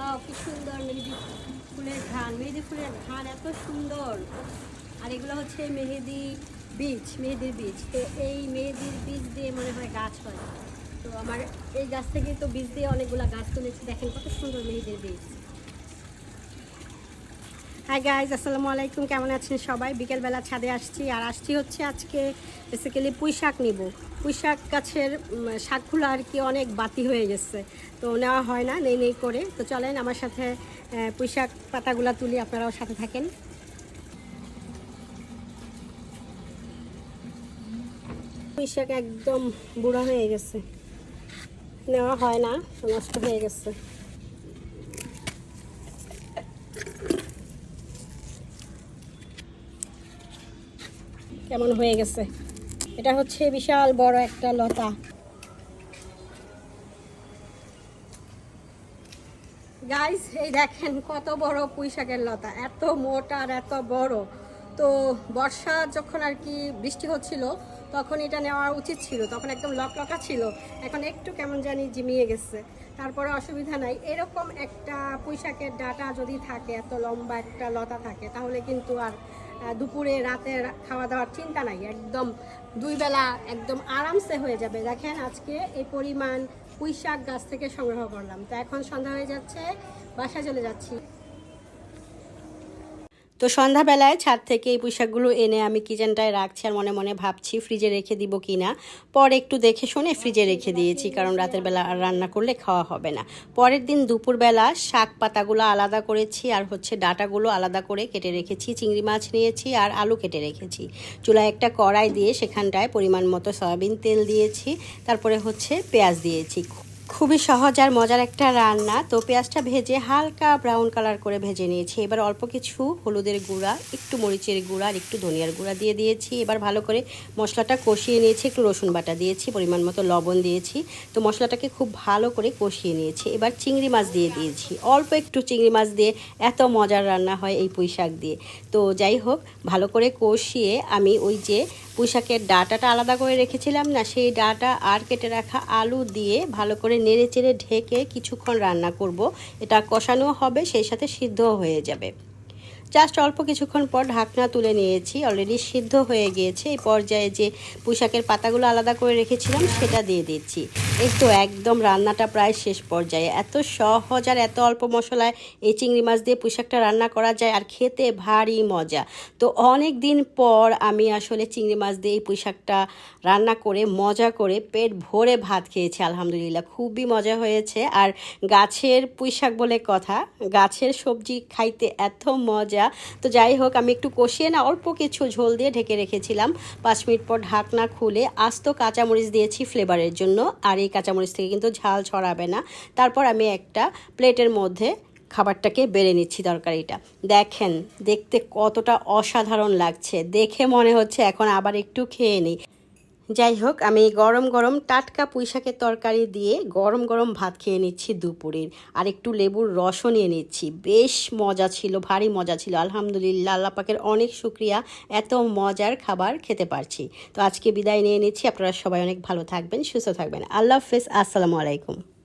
বাহ কি সুন্দর মেহেদি ফুলের ঘ্রাণ মেহেদি ফুলের ঘ্রাণ এত সুন্দর। আর এগুলো হচ্ছে মেহেদি বীজ, মেহেদির বীজ। তো এই মেহেদির বীজ দিয়ে মনে হয় গাছ হয়। তো আমার এই গাছ থেকে তো বীজ দিয়ে অনেকগুলো গাছ তুলেছি। দেখেন কত সুন্দর মেহেদির বীজ। হাই গাইজ আসসালামু আলাইকুম। কেমন আছেন সবাই? বিকেলবেলা ছাদে আসছি আর আসছি হচ্ছে আজকে বেসিক্যালি পুঁই শাক নিব। পুঁই শাক গাছের শাকগুলো আর কি অনেক বাতি হয়ে গেছে, তো নেওয়া হয় না, নেই নেই করে। তো চলেন আমার সাথে পুঁই শাক পাতাগুলো তুলি, আপনারাও সাথে থাকেন। পুঁই শাক একদম বুড়া হয়ে গেছে। নেওয়া হয় না, নষ্ট হয়ে গেছে। কেমন হয়ে গেছে। এটা হচ্ছে বিশাল বড় একটা লতা। গাইস এই দেখেন কত বড় পুঁই শাকের লতা। এত মোটা আর এত বড়। তো বর্ষা যখন আর কি বৃষ্টি হচ্ছিল, তখন এটা নেওয়া উচিত ছিল। তখন একদম লকলকা ছিল। এখন একটু কেমন জানি জিমিয়ে গেছে। তারপরে অসুবিধা নাই। এরকম একটা পুঁই শাকের ডাটা যদি থাকে, এত লম্বা একটা লতা থাকে, তাহলে কিন্তু আর দুপুরে, রাতে খাওয়া দাওয়ার চিন্তা নাই, একদম দুই বেলা একদম আরামসে হয়ে যাবে। দেখেন আজকে এই পরিমাণ পুঁই শাক গাছ থেকে সংগ্রহ করলাম। তো এখন সন্ধ্যা হয়ে যাচ্ছে, বাসায় চলে যাচ্ছি। তো সন্ধ্যাবেলায় ছাদ থেকে এই পোশাকগুলো এনে আমি কিচেনটায় রাখছি আর মনে মনে ভাবছি ফ্রিজে রেখে দিব কি না। পরে একটু দেখে শুনে ফ্রিজে রেখে দিয়েছি, কারণ রাতের বেলা আর রান্না করলে খাওয়া হবে না। পরের দিন দুপুরবেলা শাক পাতাগুলো আলাদা করেছি আর হচ্ছে ডাটাগুলো আলাদা করে কেটে রেখেছি, চিংড়ি মাছ নিয়েছি আর আলু কেটে রেখেছি। চুলায় একটা কড়াই দিয়ে সেখানটায় পরিমাণ মতো সয়াবিন তেল দিয়েছি, তারপরে হচ্ছে পেঁয়াজ দিয়েছি। খুবই সহজ আর মজার একটা রান্না। তো পেঁয়াজটা ভেজে হালকা ব্রাউন কালার করে ভেজে নিয়েছি। এবার অল্প কিছু হলুদের গুঁড়া, একটু মরিচের গুঁড়া আর একটু ধনিয়ার গুঁড়া দিয়ে দিয়েছি। এবার ভালো করে মশলাটা কষিয়ে নিয়েছি, একটু রসুন বাটা দিয়েছি, পরিমাণ মতো লবণ দিয়েছি। তো মশলাটাকে খুব ভালো করে কষিয়ে নিয়েছি। এবার চিংড়ি মাছ দিয়ে দিয়েছি। অল্প একটু চিংড়ি মাছ দিয়ে এত মজার রান্না হয় এই পুঁই শাক দিয়ে। তো যাই হোক, ভালো করে কষিয়ে আমি ওই যে পুঁই শাকের ডাটাটা আলাদা করে রেখেছিলাম না, সেই ডাটা আর কেটে রাখা আলু দিয়ে ভালো করে নেড়ে চেড়ে ঢেকে কিছুক্ষণ রান্না করব। এটা কষানো হবে, সেই সাথে সিদ্ধ হয়ে যাবে। জাস্ট অল্প কিছুক্ষণ পর ঢাকনা তুলে নিয়েছি। অলরেডি সিদ্ধ হয়ে গিয়েছে। এই পর্যায়ে যে পুঁশাকের পাতাগুলো আলাদা করে রেখেছিলাম, সেটা দিয়ে দিচ্ছি। এই তো একদম রান্নাটা প্রায় শেষ পর্যায়ে। এত সহজ আর এত অল্প মশলায় এই চিংড়ি মাছ দিয়ে পুঁশাকটা রান্না করা যায় আর খেতে ভারী মজা। তো অনেক দিন পর আমি আসলে চিংড়ি মাছ দিয়ে এই পুঁশাকটা রান্না করে, মজা করে পেট ভরে ভাত খেয়েছি, আলহামদুলিল্লাহ। খুবই মজা হয়েছে। আর গাছের পুঁইশাক বলে কথা, গাছের সবজি খাইতে এত মজা তো যাই হোক, আমি একটু কষিয়ে না, অল্প কিছু ঝোল দিয়ে ঢেকে রেখেছিলাম। পাঁচ মিনিট পর ঢাকনা খুলে আস্ত কাঁচামরিচ দিয়েছি ফ্লেভারের জন্য। আর এই কাঁচামরিচ থেকে কিন্তু ঝাল ছড়াবে না। তারপর আমি একটা প্লেটের মধ্যে খাবারটাকে বেড়ে নিচ্ছি তরকারিটা। দেখেন, দেখতে কতটা অসাধারণ লাগছে। দেখে মনে হচ্ছে এখন আবার একটু খেয়ে নিই। যাই হোক, আমি গরম গরম টাটকা পুঁইশাকের তরকারি দিয়ে গরম গরম ভাত খেয়ে নিচ্ছি দুপুরের। আর একটু লেবুর রসও নিয়ে নিচ্ছি। বেশ মজা ছিল, ভারী মজা ছিল। আলহামদুলিল্লাহ, আল্লাহ পাকের অনেক শুক্রিয়া। এত মজার খাবার খেতে পারছি। তো আজকে বিদায় নিয়ে নিচ্ছি। আপনারা সবাই অনেক ভালো থাকবেন, সুস্থ থাকবেন। আল্লাহ হাফেজ। আসসালামু আলাইকুম।